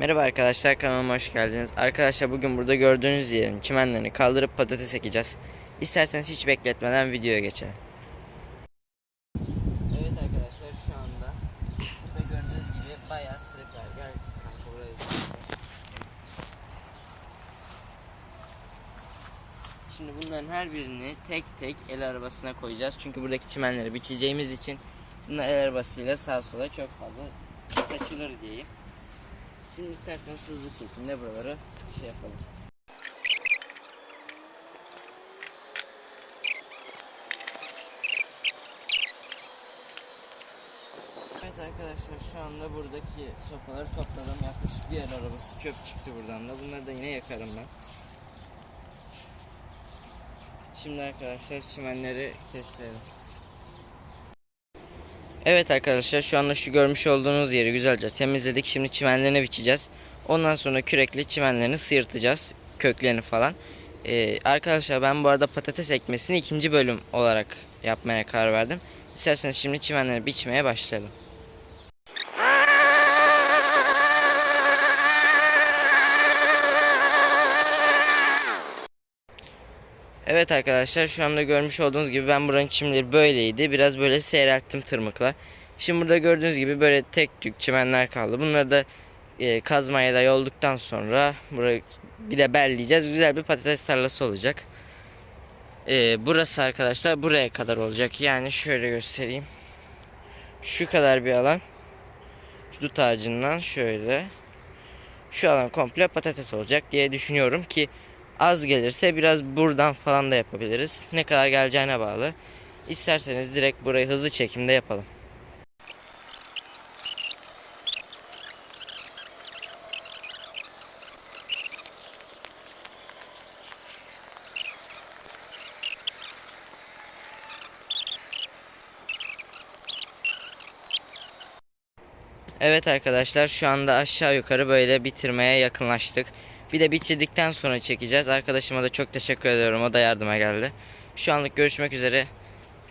Merhaba arkadaşlar kanalıma hoş geldiniz. Arkadaşlar bugün burada gördüğünüz yerin çimenlerini kaldırıp patates ekeceğiz. İsterseniz hiç bekletmeden videoya geçelim. Evet arkadaşlar şu anda burada gördüğünüz gibi bayağı sırık var. Gel kanka buraya. Şimdi bunların her birini tek tek el arabasına koyacağız. Çünkü buradaki çimenleri biçeceğimiz için bunlar el arabasıyla sağa sola çok fazla saçılır diyeyim. Şimdi isterseniz hızlı çekimde buraları şey yapalım. Evet arkadaşlar şu anda buradaki sopaları topladım. Yaklaşık bir yer arabası çöp çıktı buradan da. Bunları da yine yakarım ben. Şimdi arkadaşlar çimenleri keselim. Evet arkadaşlar şu anda şu görmüş olduğunuz yeri güzelce temizledik. Şimdi çimenlerini biçeceğiz. Ondan sonra kürekle çimenlerini sıyırtacağız. Köklerini falan. Ee, arkadaşlar ben bu arada patates ekmesini ikinci bölüm olarak yapmaya karar verdim. İsterseniz şimdi çimenleri biçmeye başlayalım. Evet arkadaşlar şu anda görmüş olduğunuz gibi ben buranın çimleri böyleydi. Biraz böyle seyrelttim tırmıkla. Şimdi burada gördüğünüz gibi böyle tek tük çimenler kaldı. Bunları da e, kazmayla da yolduktan sonra burayı bir de belleyeceğiz. Güzel bir patates tarlası olacak. E, burası arkadaşlar buraya kadar olacak. Yani şöyle göstereyim. Şu kadar bir alan. Şu dut ağacından şöyle. Şu alan komple patates olacak diye düşünüyorum ki Az gelirse biraz buradan falan da yapabiliriz. Ne kadar geleceğine bağlı. İsterseniz direkt burayı hızlı çekimde yapalım. Evet arkadaşlar şu anda aşağı yukarı böyle bitirmeye yakınlaştık. Bir de bitirdikten sonra çekeceğiz. Arkadaşıma da çok teşekkür ediyorum. O da yardıma geldi. Şu anlık görüşmek üzere.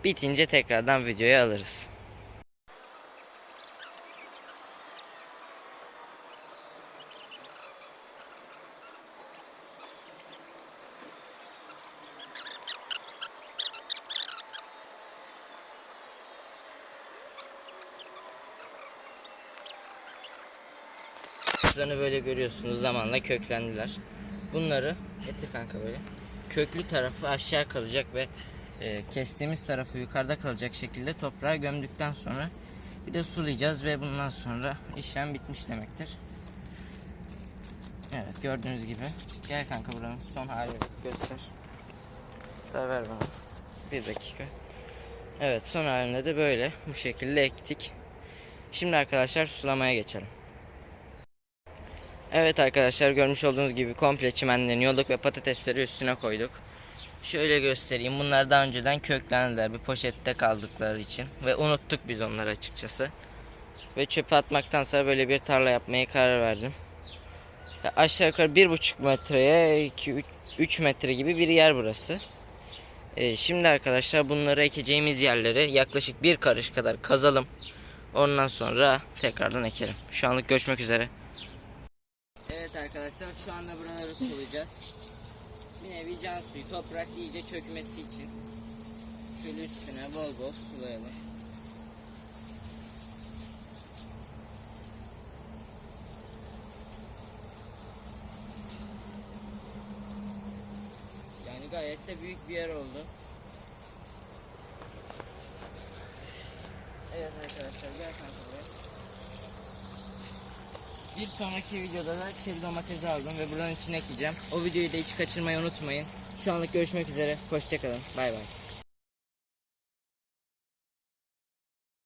Bitince tekrardan videoya alırız. Ağaçlarını böyle görüyorsunuz zamanla köklendiler. Bunları getir kanka böyle. Köklü tarafı aşağı kalacak ve e, kestiğimiz tarafı yukarıda kalacak şekilde toprağa gömdükten sonra bir de sulayacağız ve bundan sonra işlem bitmiş demektir. Evet gördüğünüz gibi. Gel kanka buranın son halini göster. Daha ver bana. Bir dakika. Evet son halinde de böyle bu şekilde ektik. Şimdi arkadaşlar sulamaya geçelim. Evet arkadaşlar görmüş olduğunuz gibi komple çimenlerini yolduk ve patatesleri üstüne koyduk. Şöyle göstereyim. Bunlar daha önceden köklendiler bir poşette kaldıkları için ve unuttuk biz onları açıkçası. Ve çöpe atmaktansa böyle bir tarla yapmaya karar verdim. Ya aşağı yukarı bir buçuk metreye 2 3 metre gibi bir yer burası. Ee, şimdi arkadaşlar bunları ekeceğimiz yerleri yaklaşık bir karış kadar kazalım. Ondan sonra tekrardan ekelim. Şu anlık görüşmek üzere. Arkadaşlar şu anda buraları sulayacağız. Bir nevi can suyu toprak iyice çökmesi için. Şöyle üstüne bol bol sulayalım. Yani gayet de büyük bir yer oldu. Evet arkadaşlar gel kanka buraya. Bir sonraki videoda da çeri domatesi aldım ve buranın içine ekeceğim. O videoyu da hiç kaçırmayı unutmayın. Şu anlık görüşmek üzere. Hoşçakalın. Bay bay.